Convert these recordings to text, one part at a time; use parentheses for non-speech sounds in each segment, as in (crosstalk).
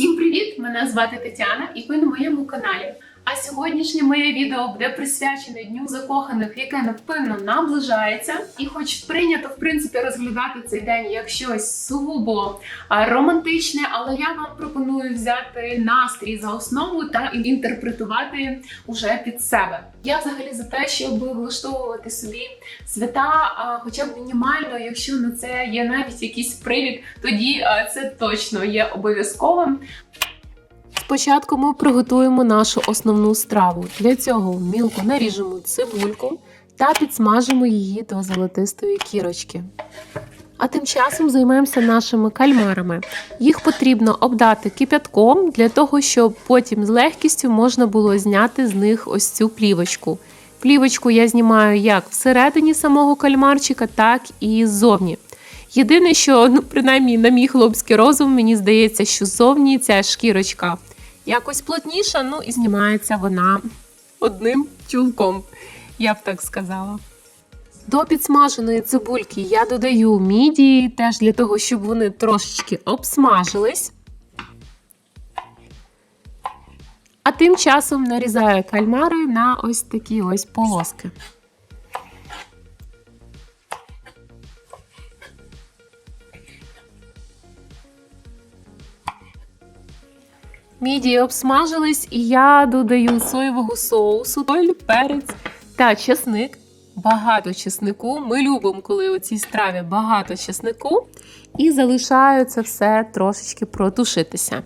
Всім привіт! Мене звати Тетяна і ви на моєму каналі. А сьогоднішнє моє відео буде присвячене Дню закоханих, яке напевно наближається. І хоч прийнято в принципі розглядати цей день як щось сугубо романтичне, але я вам пропоную взяти настрій за основу та інтерпретувати уже під себе. Я взагалі за те, щоб влаштовувати собі свята, хоча б мінімально, якщо на це є навіть якийсь привід, тоді це точно є обов'язковим. Спочатку ми приготуємо нашу основну страву. Для цього мілко наріжемо цибульку та підсмажимо її до золотистої кірочки. А тим часом займаємося нашими кальмарами. Їх потрібно обдати кипятком для того, щоб потім з легкістю можна було зняти з них ось цю плівочку. Плівочку я знімаю як всередині самого кальмарчика, так і ззовні. Єдине, що ну, принаймні на мій хлопський розум, мені здається, що ззовні ця шкірочка якось плотніша, ну і знімається вона одним чулком, я б так сказала. До підсмаженої цибульки я додаю мідії, теж для того, щоб вони трошечки обсмажились. А тим часом нарізаю кальмари на ось такі ось полоски. Мідії обсмажились, і я додаю соєвого соусу, соль, перець та чесник. Багато чеснику. Ми любимо, коли у цій страві багато чеснику. І залишаю це все трошечки протушитися.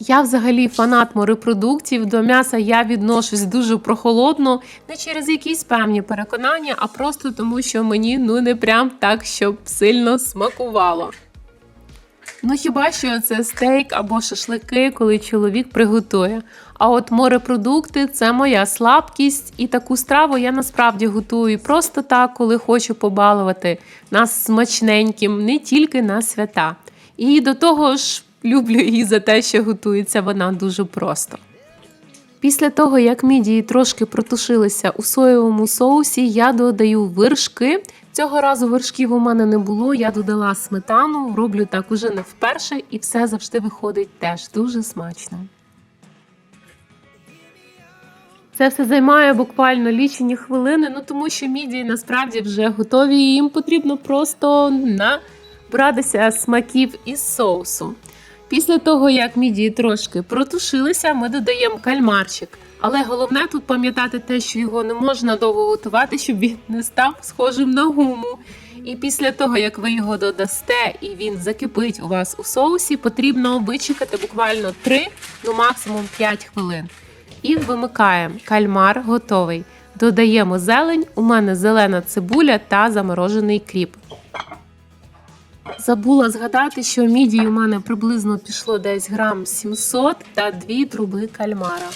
Я взагалі фанат морепродуктів. До м'яса я відношусь дуже прохолодно, не через якісь певні переконання, а просто тому, що мені ну не прям так, щоб сильно смакувало. Ну хіба що це стейк або шашлики, коли чоловік приготує. А от морепродукти це моя слабкість, і таку страву я насправді готую просто так, коли хочу побалувати нас смачненьким, не тільки на свята. І до того ж люблю її за те, що готується вона дуже просто. Після того, як мідії трошки протушилися у соєвому соусі, я додаю вершки. Цього разу вершків у мене не було, я додала сметану, роблю так уже не вперше, і все завжди виходить теж дуже смачно. Це все займає буквально лічені хвилини, ну тому що мідії насправді вже готові, і їм потрібно просто набратися смаків із соусу. Після того, як мідії трошки протушилися, ми додаємо кальмарчик. Але головне тут пам'ятати те, що його не можна довго готувати, щоб він не став схожим на гуму. І після того, як ви його додасте і він закипить у вас у соусі, потрібно вичекати буквально 3, ну максимум 5 хвилин. І вимикаємо. Кальмар готовий. Додаємо зелень. У мене зелена цибуля та заморожений кріп. Забула згадати, що мідії у мене приблизно пішло десь грам 700 та 2 труби кальмара.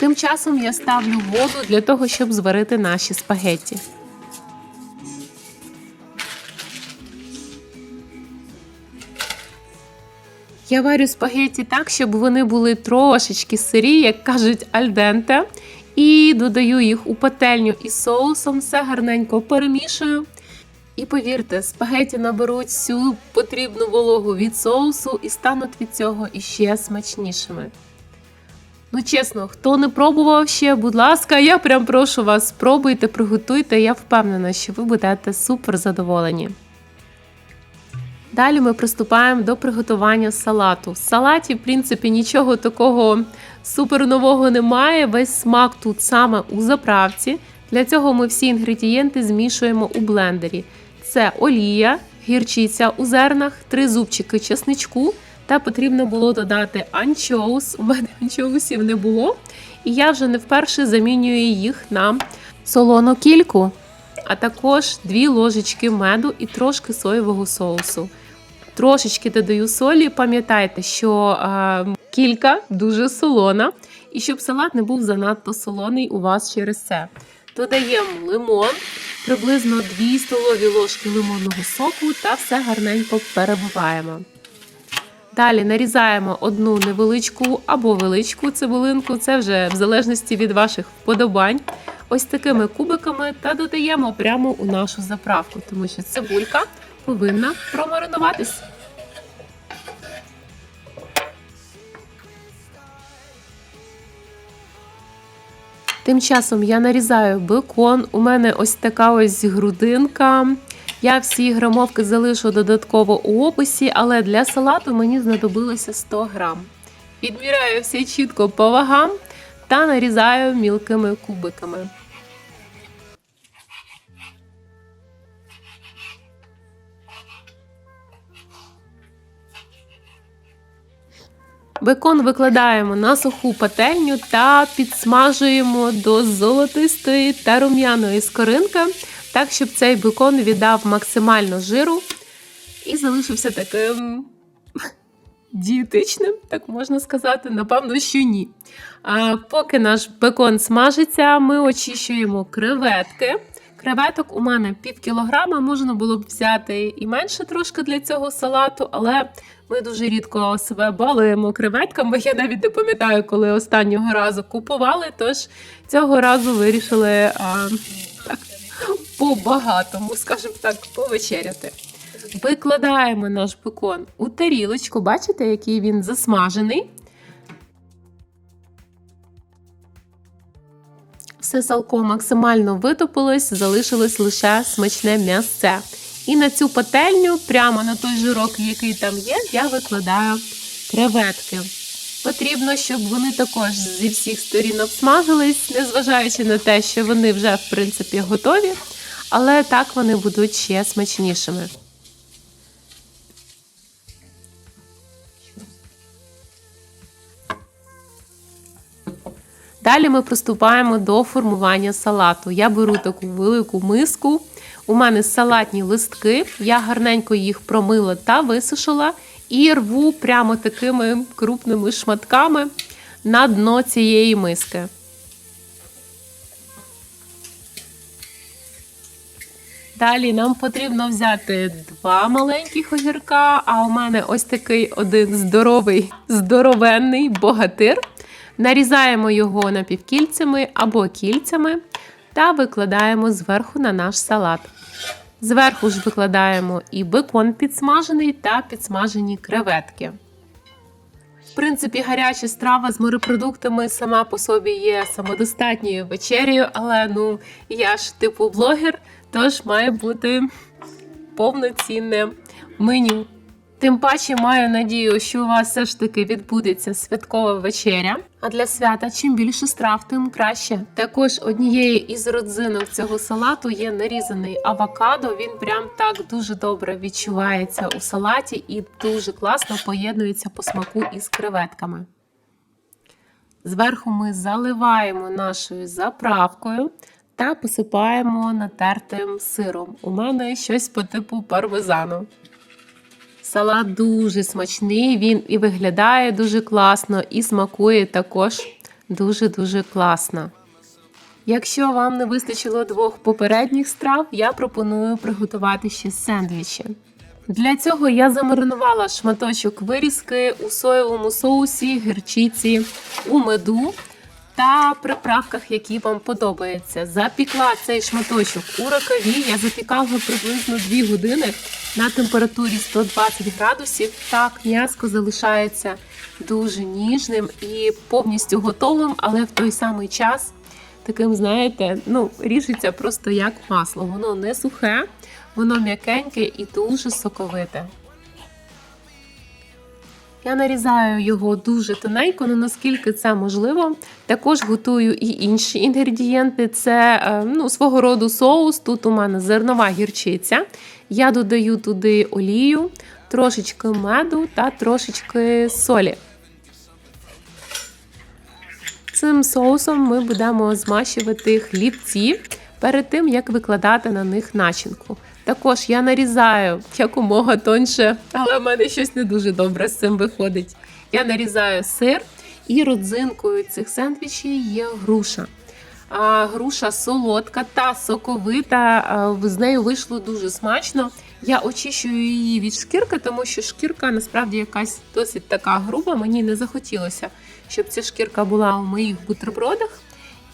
Тим часом я ставлю воду для того, щоб зварити наші спагетті. Я варю спагетті так, щоб вони були трошечки сирі, як кажуть, альденте. І додаю їх у пательню із соусом, все гарненько перемішую. І повірте, спагеті наберуть всю потрібну вологу від соусу і стануть від цього іще смачнішими. Ну, чесно, хто не пробував ще, будь ласка, я прям прошу вас, спробуйте, приготуйте. Я впевнена, що ви будете супер задоволені. Далі ми приступаємо до приготування салату. В салаті, в принципі, нічого такого супер нового немає. Весь смак тут саме у заправці. Для цього ми всі інгредієнти змішуємо у блендері. Це олія, гірчиця у зернах, три зубчики чесничку. Та потрібно було додати анчоус. У мене анчоусів не було. І я вже не вперше замінюю їх на солону кільку, а також дві ложечки меду і трошки соєвого соусу. Трошечки додаю солі. Пам'ятайте, що е, кілька дуже солона, і щоб салат не був занадто солоний у вас через це. Додаємо лимон, приблизно 2 столові ложки лимонного соку та все гарненько перебиваємо. Далі нарізаємо одну невеличку або величку цибулинку, це вже в залежності від ваших вподобань. Ось такими кубиками та додаємо прямо у нашу заправку, тому що цибулька повинна промаринуватись. Тим часом я нарізаю бекон. У мене ось така ось грудинка. Я всі грамовки залишу додатково у описі, але для салату мені знадобилося 100 грам. Відміряю все чітко по вагам та нарізаю мілкими кубиками. Бекон викладаємо на суху пательню та підсмажуємо до золотистої та рум'яної скоринки, так, щоб цей бекон віддав максимально жиру і залишився таким дієтичним, так можна сказати, напевно, що ні. А поки наш бекон смажиться, ми очищуємо креветки. Креветок у мене пів кілограма, можна було б взяти і менше трошки для цього салату, але ми дуже рідко себе балуємо креветками. Я навіть не пам'ятаю, коли останнього разу купували. Тож цього разу вирішили а, по-багатому, скажімо так, повечеряти. Викладаємо наш бекон у тарілочку. Бачите, який він засмажений. Все салко максимально витопилось, залишилось лише смачне м'ясце. І на цю пательню, прямо на той жирок, який там є, я викладаю креветки. Потрібно, щоб вони також зі всіх сторін обсмажились, незважаючи на те, що вони вже в принципі готові, але так вони будуть ще смачнішими. Далі ми приступаємо до формування салату. Я беру таку велику миску. У мене салатні листки, я гарненько їх промила та висушила і рву прямо такими крупними шматками на дно цієї миски. Далі нам потрібно взяти два маленьких огірка, а у мене ось такий один здоровий, здоровенний богатир. Нарізаємо його напівкільцями або кільцями та викладаємо зверху на наш салат. Зверху ж викладаємо і бекон підсмажений та підсмажені креветки. В принципі, гаряча страва з морепродуктами сама по собі є самодостатньою вечерею, але ну я ж типу блогер, тож має бути повноцінне меню. Тим паче маю надію, що у вас все ж таки відбудеться святкова вечеря. А для свята чим більше страв, тим краще. Також однією із родзинок цього салату є нарізаний авокадо. Він прям так дуже добре відчувається у салаті і дуже класно поєднується по смаку із креветками. Зверху ми заливаємо нашою заправкою та посипаємо натертим сиром. У мене щось по типу пармезану. Салат дуже смачний, він і виглядає дуже класно, і смакує також дуже-дуже класно. Якщо вам не вистачило двох попередніх страв, я пропоную приготувати ще сендвічі. Для цього я замаринувала шматочок вирізки у соєвому соусі, гірчиці, у меду та приправках, які вам подобаються. Запікла цей шматочок у рукаві. Я запікала приблизно 2 години на температурі 120 градусів. Так, м'яско залишається дуже ніжним і повністю готовим, але в той самий час таким, знаєте, ну, ріжеться просто як масло. Воно не сухе, воно м'якеньке і дуже соковите. Я нарізаю його дуже тоненько, ну наскільки це можливо. Також готую і інші інгредієнти. Це е, ну, свого роду соус. Тут у мене зернова гірчиця. Я додаю туди олію, трошечки меду та трошечки солі. Цим соусом ми будемо змащувати хлібці перед тим, як викладати на них начинку. Також я нарізаю якомога тоньше, але в мене щось не дуже добре з цим виходить. Я нарізаю сир і родзинкою цих сендвічів є груша. А, Груша солодка та соковита, з нею вийшло дуже смачно. Я очищую її від шкірки, тому що шкірка насправді якась досить така груба. Мені не захотілося, щоб ця шкірка була у моїх бутербродах.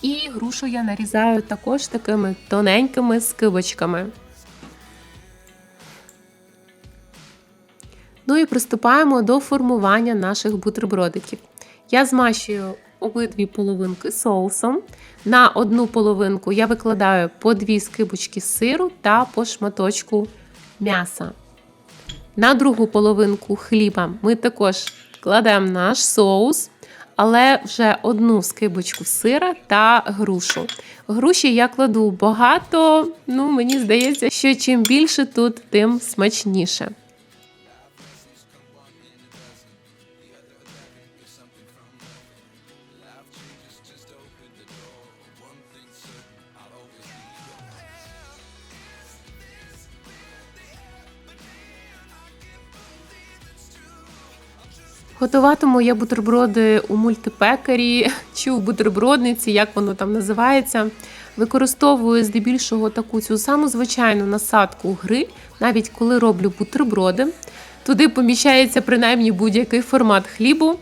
І грушу я нарізаю також такими тоненькими скибочками. Ну і приступаємо до формування наших бутербродиків. Я змащую обидві половинки соусом. На одну половинку я викладаю по дві скибочки сиру та по шматочку м'яса. На другу половинку хліба ми також кладемо наш соус, але вже одну скибочку сира та грушу. Груші я кладу багато, ну мені здається, що чим більше тут, тим смачніше. Готуватиму я бутерброди у мультипекарі (laughs) чи у бутербродниці, як воно там називається. Використовую здебільшого таку цю саму звичайну насадку гри, навіть коли роблю бутерброди. Туди поміщається принаймні будь-який формат хлібу.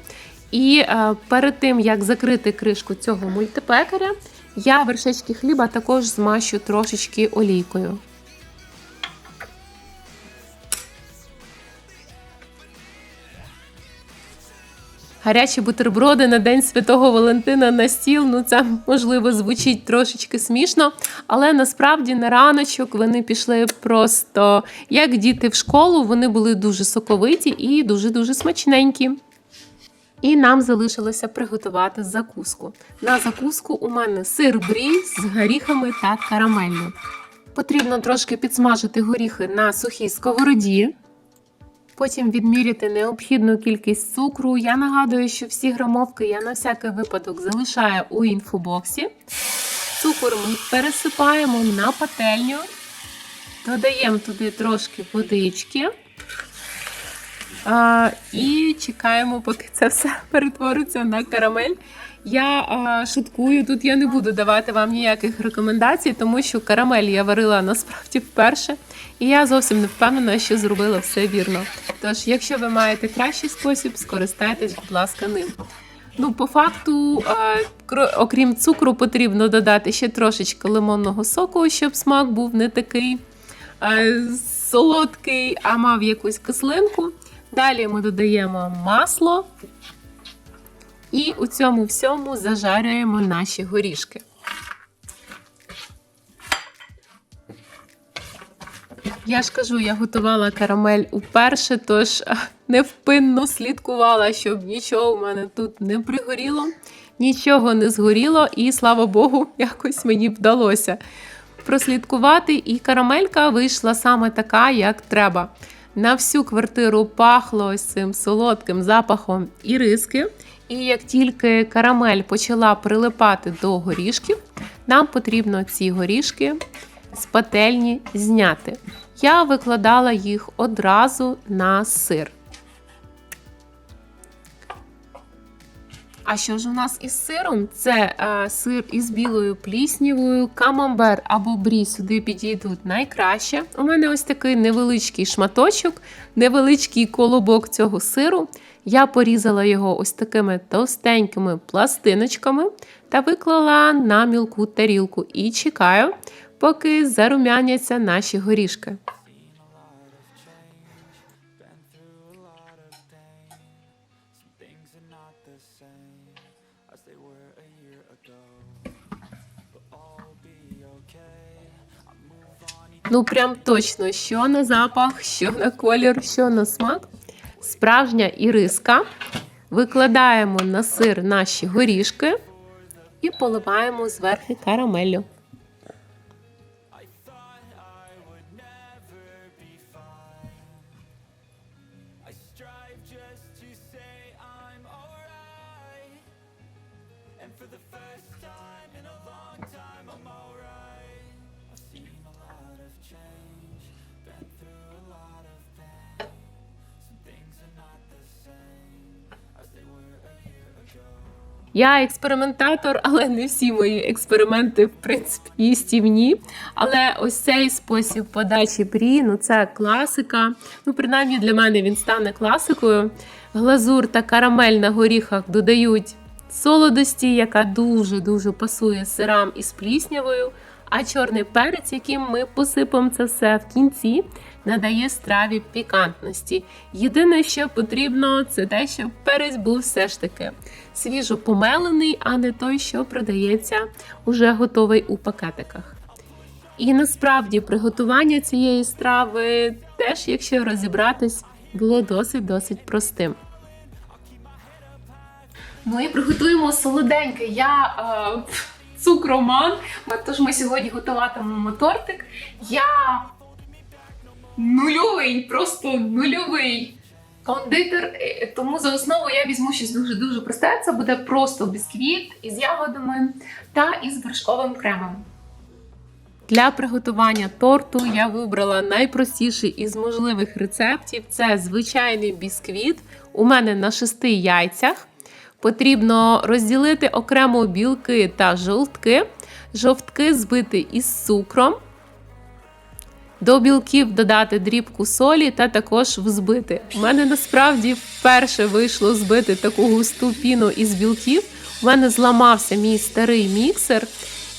І е, перед тим, як закрити кришку цього мультипекаря, я вершечки хліба також змащу трошечки олійкою. Гарячі бутерброди на День Святого Валентина на стіл. Ну це можливо звучить трошечки смішно, але насправді на раночок вони пішли просто як діти в школу. Вони були дуже соковиті і дуже-дуже смачненькі. І нам залишилося приготувати закуску. На закуску у мене сир брі з горіхами та карамеллю. Потрібно трошки підсмажити горіхи на сухій сковороді. Потім відміряти необхідну кількість цукру. Я нагадую, що всі грамовки я на всякий випадок залишаю у інфобоксі. Цукор ми пересипаємо на пательню, додаємо туди трошки водички. А, і чекаємо, поки це все (laughs) перетвориться на карамель. Я а, шуткую, тут я не буду давати вам ніяких рекомендацій, тому що карамель я варила насправді вперше. І я зовсім не впевнена, що зробила все вірно. Тож, якщо ви маєте кращий спосіб, скористайтесь, будь ласка, ним. Ну, по факту, окрім цукру, потрібно додати ще трошечки лимонного соку, щоб смак був не такий солодкий, а мав якусь кислинку. Далі ми додаємо масло і у цьому всьому зажарюємо наші горішки. Я ж кажу, я готувала карамель уперше, тож невпинно слідкувала, щоб нічого в мене тут не пригоріло, нічого не згоріло, і слава Богу, (laughs) якось мені вдалося прослідкувати. І карамелька вийшла саме така, як треба. На всю квартиру пахло ось цим солодким запахом іриски. І як тільки карамель почала прилипати до горішків, нам потрібно ці горішки з пательні зняти. Я викладала їх одразу на сир. А що ж у нас із сиром? Це е, сир із білою пліснівою, камамбер або брі сюди підійдуть найкраще. У мене ось такий невеличкий шматочок, невеличкий колобок цього сиру. Я порізала його ось такими товстенькими пластиночками та виклала на мілку тарілку і чекаю, поки зарум'яняться наші горішки. Ну, прям точно, що на запах, що на колір, що на смак. Справжня іриска. Викладаємо на сир наші горішки і поливаємо зверху карамеллю. Я експериментатор, але не всі мої експерименти, в принципі, їстівні. Але ось цей спосіб подачі брі, ну це класика. Ну, принаймні для мене він стане класикою. Глазур та карамель на горіхах додають солодості, яка дуже-дуже пасує сирам із пліснявою. А чорний перець, яким ми посипемо це все в кінці, надає страві пікантності. Єдине, що потрібно, це те, щоб перець був все ж таки свіжо помелений, а не той, що продається уже готовий у пакетиках. І насправді приготування цієї страви теж, якщо розібратись, було досить-досить простим. Ну і приготуємо солоденьке. Я е, цукроман, тож ми сьогодні готуватимемо тортик. Я нульовий, просто нульовий кондитер, е, тому за основу я візьму щось дуже-дуже просте. Це буде просто бісквіт із ягодами та із вершковим кремом. Для приготування торту я вибрала найпростіший із можливих рецептів. Це звичайний бісквіт. У мене на шести яйцях. Потрібно розділити окремо білки та жовтки. Жовтки збити із цукром. До білків додати дрібку солі та також взбити. У мене насправді вперше вийшло збити таку густу піну із білків. У мене зламався мій старий міксер.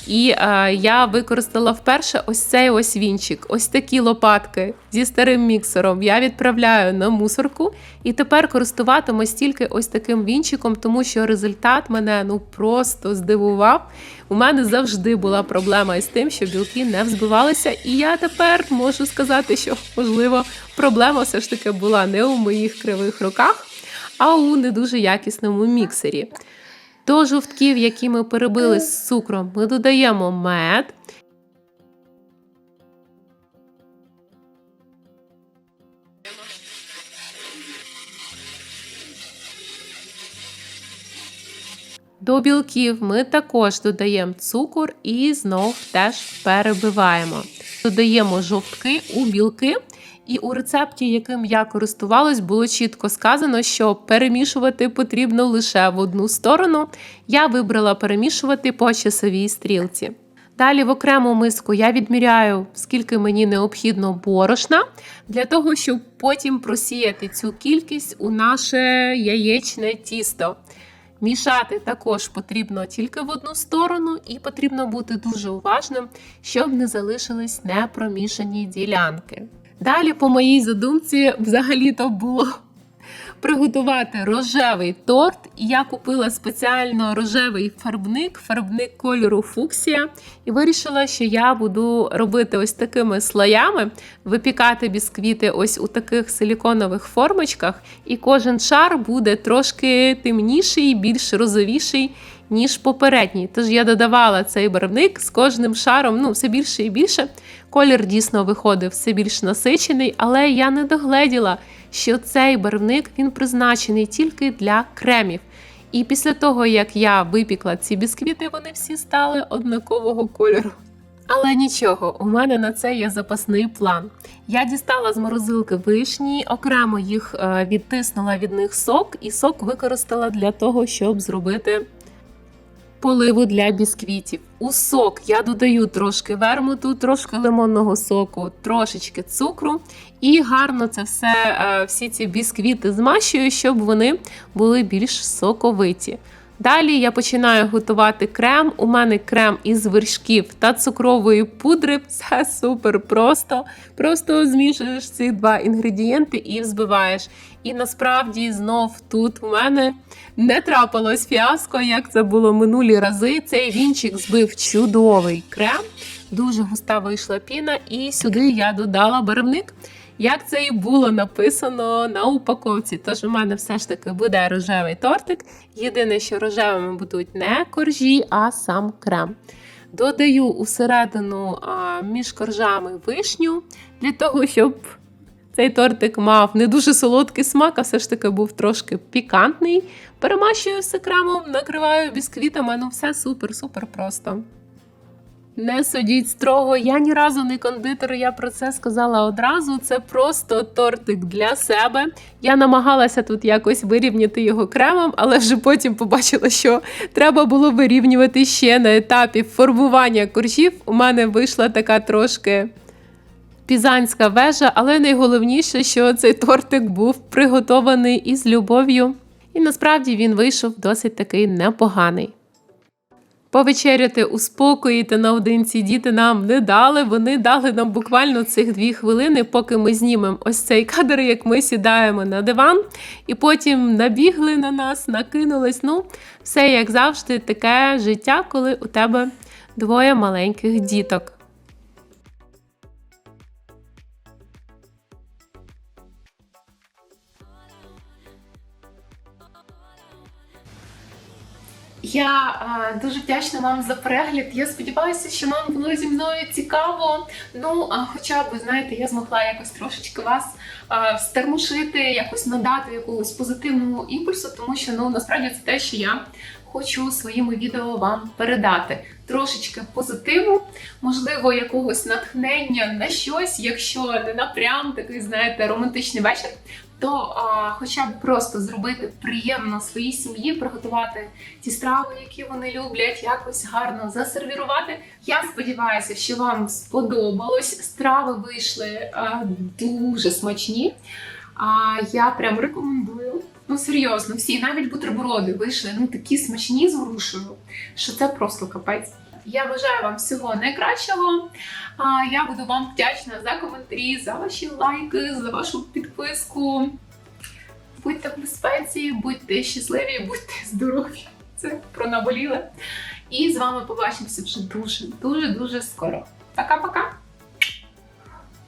І е, я використала вперше ось цей ось вінчик, ось такі лопатки зі старим міксером. Я відправляю на мусорку і тепер користуватимусь тільки ось таким вінчиком, тому що результат мене ну просто здивував. У мене завжди була проблема із тим, що білки не взбивалися. І я тепер можу сказати, що можливо проблема все ж таки була не у моїх кривих руках, а у не дуже якісному міксері. До жовтків, які ми перебили з цукром, ми додаємо мед. До білків ми також додаємо цукор і знов теж перебиваємо. Додаємо жовтки у білки. І у рецепті, яким я користувалась, було чітко сказано, що перемішувати потрібно лише в одну сторону. Я вибрала перемішувати по часовій стрілці. Далі в окрему миску я відміряю, скільки мені необхідно борошна, для того, щоб потім просіяти цю кількість у наше яєчне тісто. Мішати також потрібно тільки в одну сторону, і потрібно бути дуже уважним, щоб не залишились непромішані ділянки. Далі, по моїй задумці, взагалі-то було приготувати рожевий торт. Я купила спеціально рожевий фарбник, фарбник кольору фуксія, і вирішила, що я буду робити ось такими слоями, випікати бісквіти ось у таких силіконових формочках, і кожен шар буде трошки темніший, більш розовіший. Ніж попередній. Тож я додавала цей барвник з кожним шаром, ну, все більше і більше. Колір дійсно виходив все більш насичений, але я не догледіла, що цей барвник він призначений тільки для кремів. І після того, як я випікла ці бісквіти, вони всі стали однакового кольору. Але нічого, у мене на це є запасний план. Я дістала з морозилки вишні, окремо їх е, відтиснула від них сок, і сок використала для того, щоб зробити поливу для бісквітів. У сок я додаю трошки вермуту, трошки лимонного соку, трошечки цукру і гарно це все, е, всі ці бісквіти змащую, щоб вони були більш соковиті. Далі я починаю готувати крем. У мене крем із вершків та цукрової пудри. Все супер просто. Просто змішуєш ці два інгредієнти і взбиваєш. І насправді знов тут у мене не трапилось фіаско, як це було минулі рази. Цей вінчик збив чудовий крем, дуже густа вийшла піна, і сюди я додала барвник. Як це і було написано на упаковці. Тож у мене все ж таки буде рожевий тортик. Єдине, що рожевими будуть не коржі, а сам крем. Додаю усередину між коржами вишню для того, щоб цей тортик мав не дуже солодкий смак, а все ж таки був трошки пікантний. Перемащую все кремом, накриваю бісквітами. Ну все супер-супер просто. Не судіть строго, я ні разу не кондитер, я про це сказала одразу. Це просто тортик для себе. Я намагалася тут якось вирівняти його кремом, але вже потім побачила, що треба було вирівнювати ще на етапі формування коржів. У мене вийшла така трошки пізанська вежа, але найголовніше, що цей тортик був приготований із любов'ю. І насправді він вийшов досить такий непоганий. Повечеряти у спокої та наодинці діти нам не дали. Вони дали нам буквально цих дві хвилини, поки ми знімемо ось цей кадр, як ми сідаємо на диван, і потім набігли на нас, накинулись. Ну, все як завжди, таке життя, коли у тебе двоє маленьких діток. Я е, дуже вдячна вам за перегляд. Я сподіваюся, що вам було зі мною цікаво. Ну, а хоча б, знаєте, я змогла якось трошечки вас е, стермушити, якось надати якогось позитивного імпульсу, тому що ну насправді це те, що я хочу своїми відео вам передати. Трошечки позитиву, можливо, якогось натхнення на щось, якщо не напрям такий, знаєте, романтичний вечір. То а, хоча б просто зробити приємно своїй сім'ї, приготувати ті страви, які вони люблять, якось гарно засервірувати. Я сподіваюся, що вам сподобалось. Страви вийшли а, дуже смачні. А я прям рекомендую. Ну серйозно, всі навіть бутерброди вийшли ну такі смачні з грушею, що це просто капець. Я бажаю вам всього найкращого. Я буду вам вдячна за коментарі, за ваші лайки, за вашу підписку. Будьте в безпеці, будьте щасливі, будьте здорові. Це про наболіле. І з вами побачимося вже дуже, дуже, дуже скоро. Пока-пока!